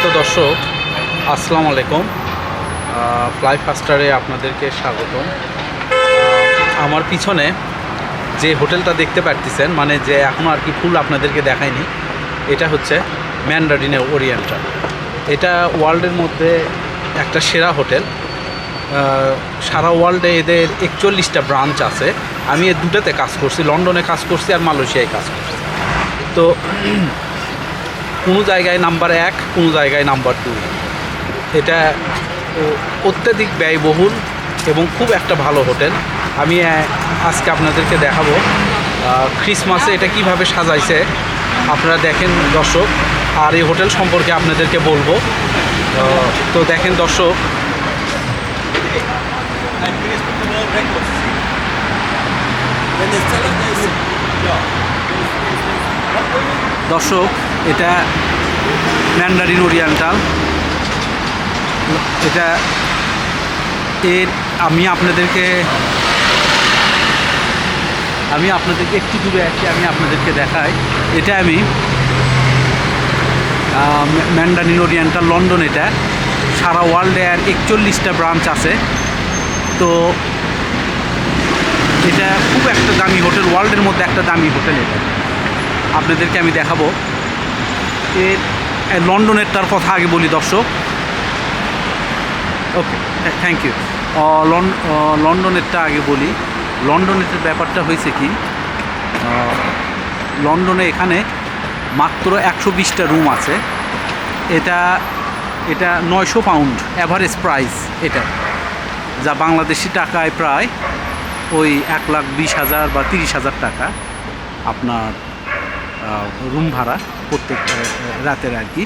সম্মানিত দর্শক, আসসালামু আলাইকুম। ফ্লাই ফাস্টারে আপনাদেরকে স্বাগতম। আমার পিছনে যে হোটেলটা দেখতে পারতেছেন মানে যে এখনও আর কি ফুল আপনাদেরকে দেখায়নি এটা হচ্ছে ম্যান্ডারিনে ওরিয়েন্টাল এটা ওয়ার্ল্ডের মধ্যে একটা সেরা হোটেল। সারা ওয়ার্ল্ডে এদের একচল্লিশটা ব্রাঞ্চ আছে। আমি এর দুটাতে কাজ করছি, লন্ডনে কাজ করছি আর মালয়েশিয়ায় কাজ করছি। তো কোনো জায়গায় নাম্বার এক, কোনো জায়গায় নাম্বার টু। এটা অত্যাধিক ব্যয়বহুল এবং খুব একটা ভালো হোটেল। আমি আজকে আপনাদেরকে দেখাবো ক্রিসমাসে এটা কীভাবে সাজাইছে। আপনারা দেখেন দর্শক, আর এই হোটেল সম্পর্কে আপনাদেরকে বলব। তো দেখেন দর্শক. দর্শক এটা ম্যান্ডারিন ওরিয়েন্টাল এটা এর আমি আপনাদেরকে আমি আপনাদেরকে একটু দূরে আছি, আমি আপনাদেরকে দেখাই। এটা আমি ম্যান্ডারিন ওরিয়েন্টাল লন্ডন এটা। সারা ওয়ার্ল্ডে আর একচল্লিশটা ব্রাঞ্চ আছে। তো এটা খুব একটা দামি হোটেল ওয়ার্ল্ডের মধ্যে একটা দামি হোটেল এটা। আপনাদেরকে আমি দেখাবো। এ, লন্ডনেরটার কথা আগে বলি দর্শক। Okay thank you. লন্ডনেরটা আগে বলি। লন্ডনের ব্যাপারটা হয়েছে কি লন্ডনে এখানে মাত্র একশো বিশটা রুম আছে। এটা এটা নয়শো পাউন্ড অ্যাভারেজ প্রাইস এটা। যা বাংলাদেশি টাকায় প্রায় ওই এক লাখ বিশ হাজার বা তিরিশ হাজার টাকা আপনার রুম ভাড়া। প্রত্যেক রাতের আর কি।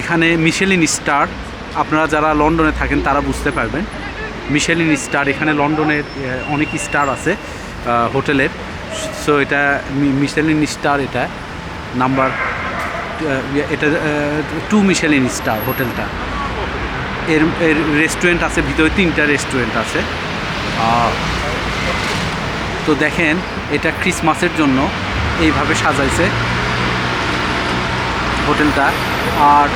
এখানে মিশেলিন স্টার আপনারা যারা লন্ডনে থাকেন তারা বুঝতে পারবেন। মিশেলিন স্টার এখানে লন্ডনের অনেক স্টার আছে হোটেলের সো এটা মিশেলিন স্টার এটা নাম্বার এটা টু মিশেলিন স্টার হোটেলটা। এর এর রেস্টুরেন্ট আছে, ভিতরে তিনটা রেস্টুরেন্ট আছে। তো দেখেন, এটা ক্রিসমাসের জন্য এইভাবে সাজাইছে। হোটেলটা। আর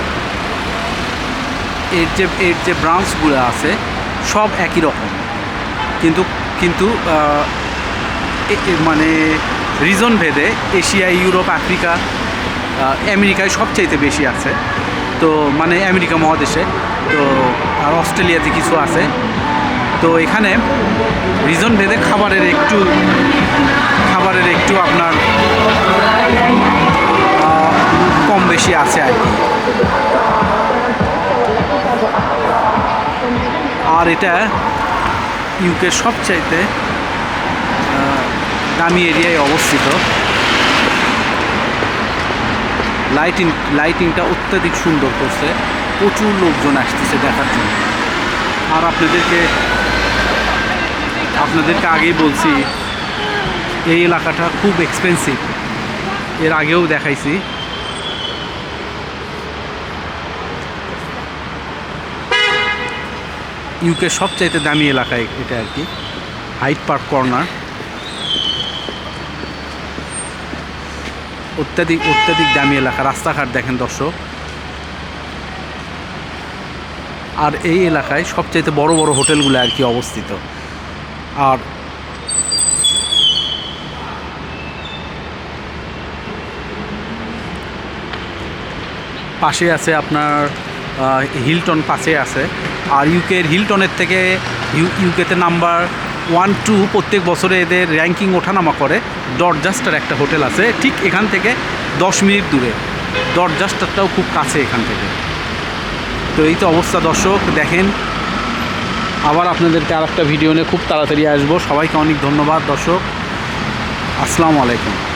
এর যে এর যে ব্রাঞ্চগুলো আছে, সব একই রকম। কিন্তু কিন্তু মানে রিজন ভেদে এশিয়া, ইউরোপ, আফ্রিকা আমেরিকায় সবচাইতে বেশি আছে। তো মানে আমেরিকা মহাদেশে, তো, আর অস্ট্রেলিয়াতে কিছু আছে। তো, এখানে রিজন ভেদে খাবারের একটু আর এটা ইউকের সবচাইতে দামি এরিয়ায় অবস্থিত। লাইটিং লাইটিংটা অত্যাধিক সুন্দর করছে। প্রচুর লোকজন আসতেছে দেখার জন্য। আর আপনাদেরকে আপনাদেরকে আগেই বলছি, এই এলাকাটা খুব এক্সপেন্সিভ এর আগেও দেখাইছি। ইউকে সবচাইতে দামি এলাকা এটা আর কি। হাইট পার্ক কর্নার অত্যাধিক অত্যাধিক দামি এলাকা। রাস্তাঘাট দেখেন দর্শক। আর এই এলাকায় সবচাইতে বড় বড় হোটেলগুলো আর কি অবস্থিত। আর পাশে আছে আপনার হিলটন পাশে আছে। আর ইউকের হিলটনের থেকে ইউ ইউকেতে নাম্বার ওয়ান টু প্রত্যেক বছরে এদের র্যাঙ্কিং ওঠানামা করে। ডরজাস্টার একটা হোটেল আছে, ঠিক এখান থেকে দশ মিনিট দূরে। ডরজাস্টারটাও খুব কাছে এখান থেকে। তো এই তো অবস্থা দর্শক, দেখেন। আবার আপনাদেরকে আর একটা ভিডিও নিয়ে খুব তাড়াতাড়ি আসব। সবাইকে অনেক ধন্যবাদ দর্শক। আসসালামু আলাইকুম।